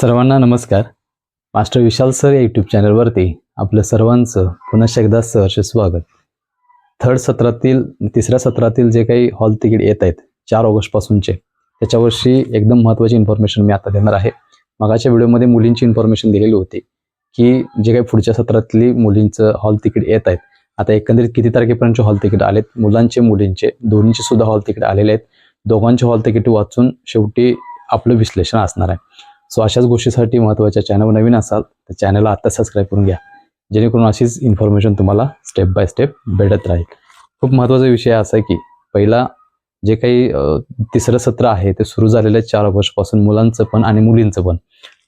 सर्वांना नमस्कार. Master Vishal sir या यूट्यूब चॅनलवरती आपलं सर्वांचं पुन्हा एकदा सहर्ष स्वागत. थर्ड सत्रातील तिसऱ्या सत्रातील जे काही हॉल तिकीट येत आहेत चार ऑगस्टपासूनचे त्याच्यावर्षी एकदम महत्त्वाची इन्फॉर्मेशन मी आता देणार आहे. मगाच्या व्हिडिओमध्ये मुलींची इन्फॉर्मेशन दिलेली होती की जे काही पुढच्या सत्रातली मुलींचं हॉल तिकीट येत आहेत आता एकंदरीत किती तारखेपर्यंत हॉल तिकीट आलेत? मुलांचे मुलींचे दोन्हीचे सुद्धा हॉल तिकीट आलेले आहेत. दोघांचे हॉल तिकीट वाचून शेवटी आपलं विश्लेषण असणार आहे. सो अशाच गोष्टीसाठी महत्त्वाच्या चॅनल नवीन असाल तर चॅनलला आत्ता सबस्क्राईब करून घ्या. जेणेकरून अशीच इन्फॉर्मेशन तुम्हाला स्टेप बाय स्टेप भेटत राहील. खूप महत्त्वाचा विषय असा आहे की पहिला जे काही तिसरं सत्र आहे ते सुरू झालेलं चार वर्षपासून मुलांचं पण आणि मुलींचं पण.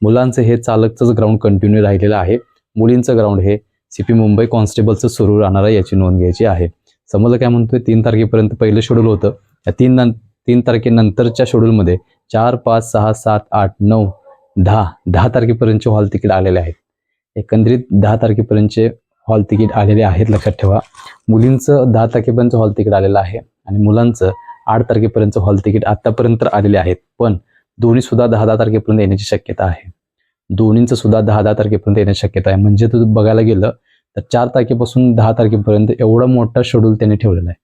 मुलांचं हे चालकचंच ग्राउंड कंटिन्यू राहिलेलं आहे. मुलींचं ग्राउंड हे सी पी मुंबई कॉन्स्टेबलचं सुरू राहणार आहे याची नोंद घ्यायची आहे. समजलं काय म्हणतोय? तीन तारखेपर्यंत पहिलं शेड्यूल होतं. या तीन तीन तारखेनंतरच्या शेड्यूलमध्ये चार पाच सहा सात आठ नऊ दहा दहा तारखेपर्यंतचे हॉल तिकीट आलेले आहेत. एकंदरीत दहा तारखेपर्यंतचे हॉल तिकीट आलेले आहेत लक्षात ठेवा. मुलींचं दहा तारखेपर्यंत हॉल तिकीट आलेलं आहे आणि मुलांचं आठ तारखेपर्यंत हॉल तिकीट आत्तापर्यंत आलेले आहेत पण दोन्ही सुद्धा दहा दहा तारखेपर्यंत येण्याची शक्यता आहे. दोन्हींचं सुद्धा दहा दहा तारखेपर्यंत येण्याची शक्यता आहे. म्हणजे तू बघायला गेलं तर चार तारखेपासून दहा तारखेपर्यंत एवढं मोठा शेड्यूल त्यांनी ठेवलेला आहे.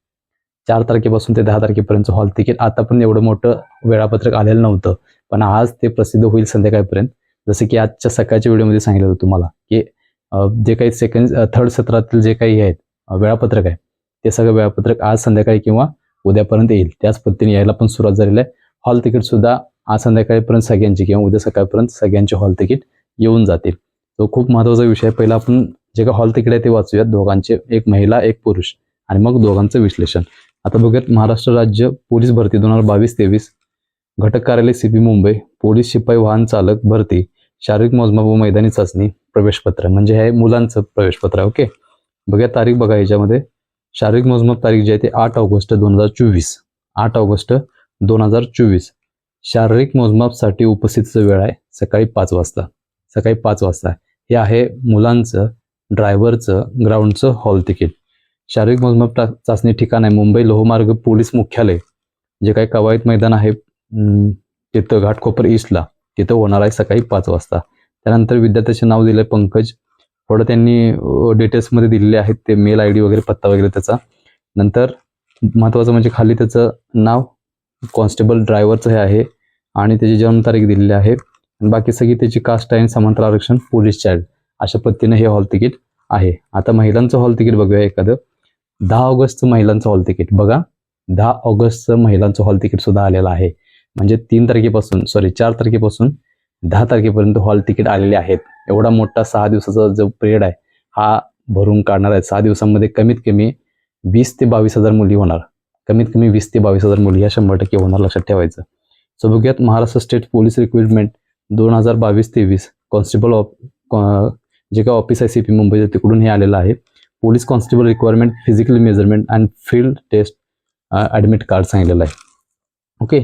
चार तारखेपासून ते दहा तारखेपर्यंत हॉल तिकीट आतापर्यंत एवढं मोठं वेळापत्रक आलेलं नव्हतं. पण आज ते प्रसिद्ध होईल संध्याकाळपर्यंत. जसं की आजच्या सकाळच्या व्हिडिओमध्ये सांगितलं होतं तुम्हाला की जे काही सेकंड थर्ड सत्रातील जे काही आहेत वेळापत्रक आहे ते सगळं वेळापत्रक आज संध्याकाळी किंवा उद्यापर्यंत येईल. त्याच पद्धतीने यायला पण सुरुवात झालेली आहे. हॉल तिकीट सुद्धा आज संध्याकाळपर्यंत सगळ्यांची किंवा उद्या सकाळपर्यंत सगळ्यांचे हॉल तिकीट येऊन जातील. तो खूप महत्त्वाचा विषय आहे. पहिला आपण जे काही हॉल तिकीट आहे ते वाचूयात. दोघांचे एक महिला एक पुरुष आणि मग दोघांचं विश्लेषण. आता बघूयात महाराष्ट्र राज्य पोलीस भरती दोन हजार बावीस तेवीस घटक कार्यालय सीबी मुंबई पोलीस शिपाई वाहन चालक भरती शारीरिक मोजमाप व मैदानी चाचणी प्रवेशपत्र. म्हणजे हे मुलांचं प्रवेशपत्र आहे ओके? बघा तारीख बघा याच्यामध्ये. शारीरिक मोजमाप तारीख जी आहे ती आठ ऑगस्ट दोन हजार चोवीस. आठ ऑगस्ट दोन हजार चोवीस. शारीरिक मोजमापसाठी उपस्थितीचा वेळ आहे सकाळी पाच वाजता. सकाळी पाच वाजता. हे आहे मुलांचं ड्रायव्हरचं ग्राउंडचं हॉल तिकीट. शारीरिक मोजमाप चाचणी ठिकाण आहे मुंबई लोहमार्ग पोलीस मुख्यालय जे काही कवायत मैदान आहे तिथं घाटकोपर ईस्टला तिथं होणार आहे सकाळी पाच वाजता. त्यानंतर विद्यार्थ्याचे नाव दिलं पंकज. थोडं त्यांनी डिटेल्समध्ये दिलेले आहेत. ते मेल आय डी वगैरे पत्ता वगैरे त्याचा. नंतर महत्त्वाचं म्हणजे खाली त्याचं नाव कॉन्स्टेबल ड्रायव्हरचं हे आहे. आणि त्याची जन्मतारीख दिलेली आहे. बाकी सगळी त्याची कास्ट आहे समांतर आरक्षण पोलीस चाइल्ड अशा पद्धतीने हे हॉल तिकीट आहे. आता महिलांचं हॉल तिकीट बघूया एखादं. दहा ऑगस्टचं महिलांचं हॉल तिकीट बघा दहा ऑगस्टचं महिलांचं हॉल तिकीट सुद्धा आलेलं आहे. म्हणजे तीन तारखेपासून सॉरी चार तारखेपासून दहा तारखेपर्यंत हॉल तिकीट आलेले आहेत. एवढा मोठा सहा दिवसाचा जो पिरियड आहे हा भरून काढणार आहे सहा दिवसांमध्ये कमीत कमी वीस ते बावीस हजार मुली होणार. कमीत कमी वीस ते बावीस हजार मुली ह्या शंभर टक्के होणार लक्षात ठेवायचं. सो बघूयात महाराष्ट्र स्टेट पोलीस रिक्रुटमेंट दोन हजार बावीस तेवीस कॉन्स्टेबल ऑफ कॉ- जे काही ऑफिस आहे सी पी मुंबईचं तिकडून हे आलेलं आहे. Police constable requirement physical measurement and field test admit card सांगितलेलं आहे. ओके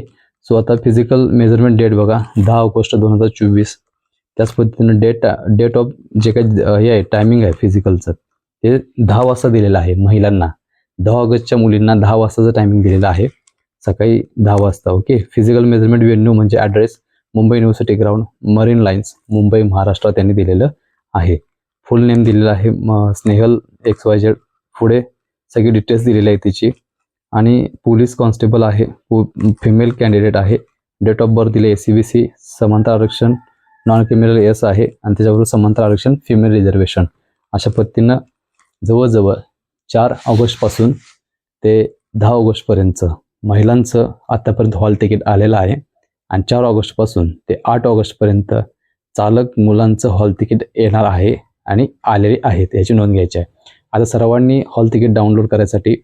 सो आता फिजिकल मेजरमेंट डेट बघा. दहा ऑगस्ट दोन हजार चोवीस. त्याच पद्धतीनं डेट डेट ऑफ जे काही हे आहे टायमिंग आहे फिजिकलचं ते दहा वाजता दिलेलं आहे महिलांना. दहा ऑगस्टच्या मुलींना दहा वाजताचं टायमिंग दिलेलं आहे. सकाळी दहा वाजता ओके फिजिकल मेजरमेंट वेन्यू म्हणजे address Mumbai university ground Marine Lines Mumbai Maharashtra त्यांनी दिलेलं आहे. फुल नेम दिलेलं आहे म- स्नेहल एक्स वाय झेड पुढे सगळी डिटेल्स दिलेली आहे तिची. आणि पोलीस कॉन्स्टेबल आहे फिमेल कॅन्डिडेट आहे. डेट ऑफ बर्थ दिले एस सी बी सी समांतर आरक्षण नॉन क्रिमिनल एस आहे आणि त्याच्याबरोबर समांतर आरक्षण फिमेल रिझर्वेशन अशा पद्धतीनं जवळजवळ चार ऑगस्टपासून ते दहा ऑगस्टपर्यंतचं महिलांचं आत्तापर्यंत हॉल तिकीट आलेलं आहे आणि चार ऑगस्टपासून ते आठ ऑगस्टपर्यंत चालक मुलांचं हॉल तिकीट येणार आहे आणि आलेले आहेत याची नोंद घ्यायची आहे. आता सर्वांनी हॉल तिकीट डाउनलोड करायसाठी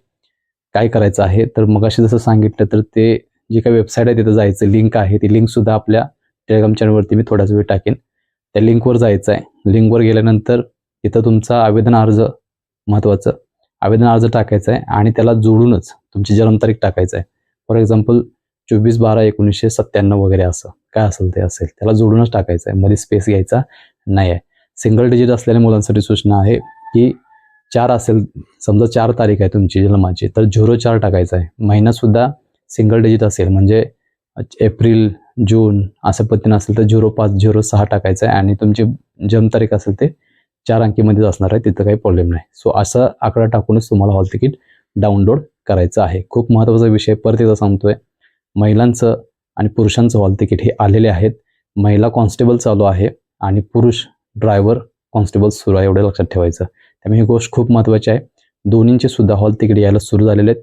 काय करायचं आहे? तर मगाशी जसं सांगितलं तर ते जे काही वेबसाईट आहे तिथं जायचं. लिंक आहे. ती लिंकसुद्धा आपल्या टेलिग्राम चॅनलवरती मी थोड्याच वेळ टाकेन. त्या लिंकवर जायचं आहे. लिंकवर गेल्यानंतर तिथं तुमचा आवेदन अर्ज महत्त्वाचं आवेदन अर्ज टाकायचा आहे आणि त्याला जोडूनच तुमची जन्मतारीख टाकायचं आहे. फॉर एक्झाम्पल चोवीस बारा एकोणीसशे सत्त्याण्णव वगैरे असं. काय असेल ते असेल. त्याला जोडूनच टाकायचं आहे. मध्ये स्पेस घ्यायचा नाही आहे सिंगल डिजिट असलेल्या मुलांसाठी सूचना आहे की चार असेल समजा चार तारीख आहे तुमची जन्माची तर झिरो चार टाकायचं आहे. महिनासुद्धा सिंगल डिजिट असेल म्हणजे एप्रिल जून असं पद्धतीनं असेल तर झिरो पाच झिरो सहा टाकायचं आहे. आणि तुमची जन्मतारीख असेल ते चार अंकीमध्येच असणार आहे तिथं काही प्रॉब्लेम नाही. सो असा आकडा टाकूनच तुम्हाला हॉल तिकीट डाउनलोड करायचं आहे. खूप महत्त्वाचा विषय परत एकदा सांगतोय महिलांचं आणि पुरुषांचं हॉल तिकीट हे आलेले आहेत. महिला कॉन्स्टेबल चालू आहे आणि पुरुष ड्रायव्हर कॉन्स्टेबल सुरू आहे एवढं लक्षात ठेवायचं. त्यामुळे ही गोष्ट खूप महत्त्वाची आहे. दोन्हींचे सुद्धा हॉल तिकडे यायला सुरू झालेले आहेत.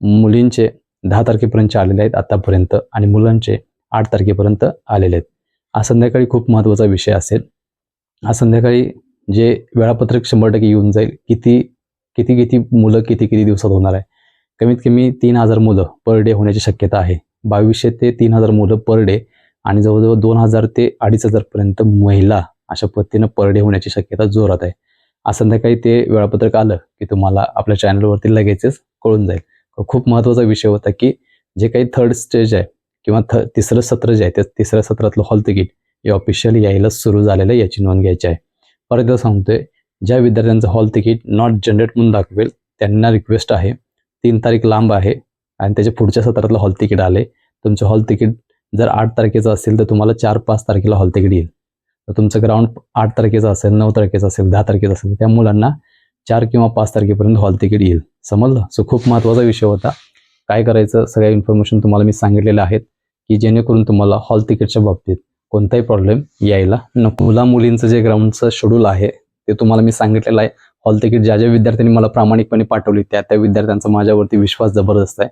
मुलींचे दहा तारखेपर्यंत आलेले आहेत आतापर्यंत आणि मुलांचे आठ तारखेपर्यंत आलेले आहेत. आज संध्याकाळी खूप महत्त्वाचा विषय असेल. आज संध्याकाळी जे वेळापत्रक शंभर टक्के येऊन जाईल किती किती किती मुलं किती किती दिवसात होणार आहे? कमीत कमी तीन हजार मुलं पर डे होण्याची शक्यता आहे. बावीसशे ते तीन हजार मुलं पर डे आणि जवळजवळ दोन हजार ते अडीच हजारपर्यंत महिला अशा पद्धतीनं पर डे होण्याची शक्यता जोरात आहे. आज संध्याकाळी ते वेळापत्रक आलं की तुम्हाला आपल्या चॅनलवरती लगेचच कळून जाईल. खूप महत्त्वाचा विषय होता की जे काही थर्ड स्टेज आहे किंवा थ तिसरं सत्र जे आहे त्या तिसऱ्या सत्रातलं हॉल तिकीट हे ऑफिशियल यायला सुरू झालेलं आहे याची नोंद घ्यायची आहे. परत एकदा सांगतोय ज्या विद्यार्थ्यांचं हॉल तिकीट नॉट जनरेट म्हणून दाखवेल त्यांना रिक्वेस्ट आहे तीन तारीख लांब आहे आणि त्याच्या पुढच्या सत्रातलं हॉल तिकीट आले तुमचं हॉल तिकीट जर आठ तारखेचं असेल तर तुम्हाला चार पाच तारखेला हॉल तिकीट येईल. तुमचं ग्राउंड आठ तारखेचं असेल नऊ तारखेचं असेल दहा तारखेचं असेल त्या मुलांना चार किंवा पाच तारखेपर्यंत हॉल तिकीट येईल. समजलं? सो खूप महत्त्वाचा विषय होता. काय करायचं? सगळ्या इन्फॉर्मेशन तुम्हाला मी सांगितलेलं आहेत की जेणेकरून तुम्हाला हॉल तिकीटच्या बाबतीत कोणताही प्रॉब्लेम यायला नको. मुला मुलींचं जे ग्राउंडचं शेड्यूल आहे ते तुम्हाला मी सांगितलेलं आहे. हॉल तिकीट ज्या ज्या विद्यार्थ्यांनी मला प्रामाणिकपणे पाठवली त्या त्या विद्यार्थ्यांचा माझ्यावरती विश्वास जबरदस्त आहे.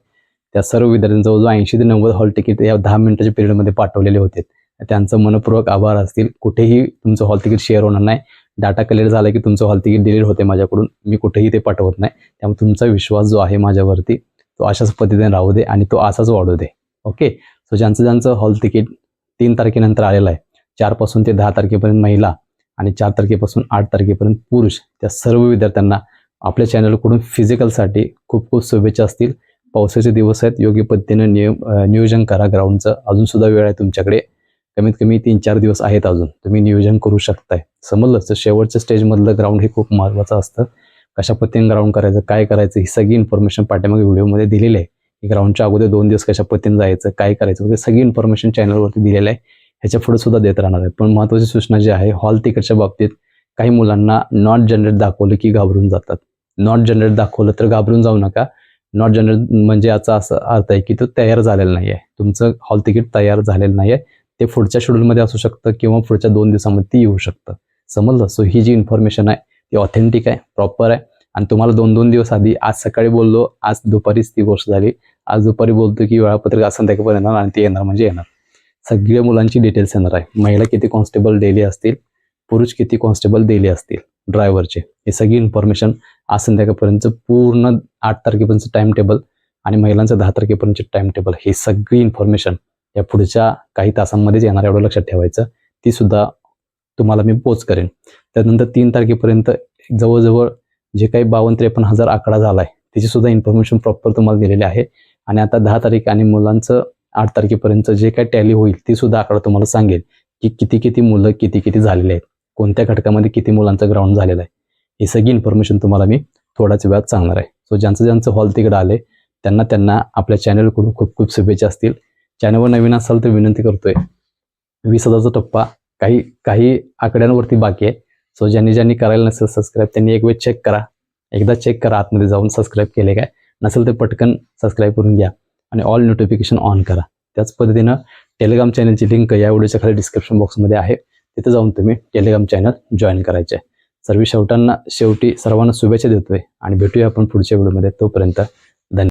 त्या सर्व विद्यार्थ्यांचं जवळजवळ ऐंशी ते नव्वद हॉल तिकीट या दहा मिनिटाच्या पिरियडमध्ये पाठवलेले होते. त्यांचं मनपूर्वक आभार असतील. कुठेही तुमचं हॉल तिकीट शेअर होणार नाही. डाटा कलेक्ट झाला की तुमचं हॉल तिकीट डिलीट होते माझ्याकडून. मी कुठेही ते पाठवत नाही. त्यामुळे तुमचा विश्वास जो आहे माझ्यावरती तो अशाच पद्धतीने राहू दे आणि तो असाच वाढू दे. ओके सो ज्यांचं ज्यांचं हॉल तिकीट तीन तारखेनंतर आलेलं आहे चारपासून ते दहा तारखेपर्यंत महिला आणि चार तारखेपासून आठ तारखेपर्यंत पुरुष त्या सर्व विद्यार्थ्यांना आपल्या चॅनलकडून फिजिकलसाठी खूप खूप शुभेच्छा असतील. पावसाचे दिवस आहेत. योग्य पद्धतीनं नियम नियोजन करा. ग्राउंडचं अजूनसुद्धा वेळ आहे तुमच्याकडे. कमीत कमी तीन चार दिवस आहेत अजून. तुम्ही नियोजन करू शकताय. समजलं तर शेवटच्या स्टेजमधलं ग्राउंड हे खूप महत्त्वाचं असतं. कशा पद्धतीने ग्राउंड करायचं काय करायचं ही सगळी इन्फॉर्मेशन पाठीमागे व्हिडिओमध्ये दिलेली आहे. की ग्राउंडच्या अगोदर दोन दिवस कशा पद्धतीने जायचं काय करायचं वगैरे सगळी इन्फॉर्मेशन चॅनलवरती दिलेलं आहे. ह्याच्या पुढे सुद्धा देत राहणार आहे. पण महत्त्वाची सूचना जी आहे हॉल तिकडच्या बाबतीत काही मुलांना नॉट जनरेट दाखवलं की घाबरून जातात. नॉट जनरेट दाखवलं तर घाबरून जाऊ नका. नॉट जनरेट म्हणजे याचा असं अर्थ आहे की तो तयार झालेला नाही आहे तुमचं हॉल तिकीट तयार झालेलं नाही आहे ते पुढच्या शेड्यूलमध्ये असू शकतं किंवा पुढच्या दोन दिवसामध्ये ती येऊ शकतं. समजलं? सो ही जी इन्फॉर्मेशन आहे ती ऑथेंटिक आहे प्रॉपर आहे. आणि तुम्हाला दोन दोन दिवस आधी आज सकाळी बोललो आज दुपारीच ती गोष्ट झाली. आज दुपारी बोलतो की वेळापत्रक असं संध्याकाळपर्यंत येणार आणि ते येणार म्हणजे येणार. सगळ्या मुलांची डिटेल्स येणार आहे. महिला किती कॉन्स्टेबल डेली असतील? पुरुष किती कॉन्स्टेबल डेली असतील? ड्रायव्हरचे हे सगळी इन्फॉर्मेशन आज संध्याकाळपर्यंत पूर्ण आठ तारखेपर्यंत टाइम टेबल आणि महिलांचं दहा तारखेपर्यंत टाइम टेबल हे सगळी इन्फॉर्मेशन या पुढच्या काही तासांमध्येच येणार एवढं लक्षात ठेवायचं. ती सुद्धा तुम्हाला मी पोच करेन. त्यानंतर तीन तारखेपर्यंत जवळजवळ जे काही बावन्न त्रेपन्न हजार आकडा झाला आहे त्याची सुद्धा इन्फॉर्मेशन प्रॉपर तुम्हाला दिलेली आहे. आणि आता दहा तारीख आणि मुलांचं आठ तारखेपर्यंत जे काही टॅली होईल ती सुद्धा आकडा तुम्हाला सांगेल की किती किती मुलं किती किती झालेले आहेत. कोणत्या घटकामध्ये किती मुलांचं ग्राउंड झालेलं आहे. ही सगळी इन्फॉर्मेशन तुम्हाला मी थोड्याच वेळात सांगणार आहे. सो ज्यांचं ज्यांचं हॉल तिकडे आले त्यांना त्यांना आपल्या चॅनलकडून खूप खूप शुभेच्छा असतील. चॅनलवर नवीन असाल तर विनंती करतोय. वीस हजारचा टप्पा. काही काही आकड्यांवरती बाकी आहे. सो ज्यांनी ज्यांनी करायला नसेल सबस्क्राईब त्यांनी एक वेळ चेक करा. एकदा चेक करा आतमध्ये जाऊन सबस्क्राईब केले काय? नसेल तर पटकन सबस्क्राईब करून घ्या आणि ऑल नोटिफिकेशन ऑन करा. त्याच पद्धतीनं टेलिग्राम चॅनलची लिंक या व्हिडिओच्या खाली डिस्क्रिप्शन बॉक्समध्ये आहे. तिथे जाऊन तुम्ही टेलिग्राम चॅनल जॉईन करायचे. आहे सर्व शेवटांना शेवटी सर्वांना शुभेच्छा देतोय आणि भेटूया आपण पुढच्या व्हिडिओमध्ये तोपर्यंत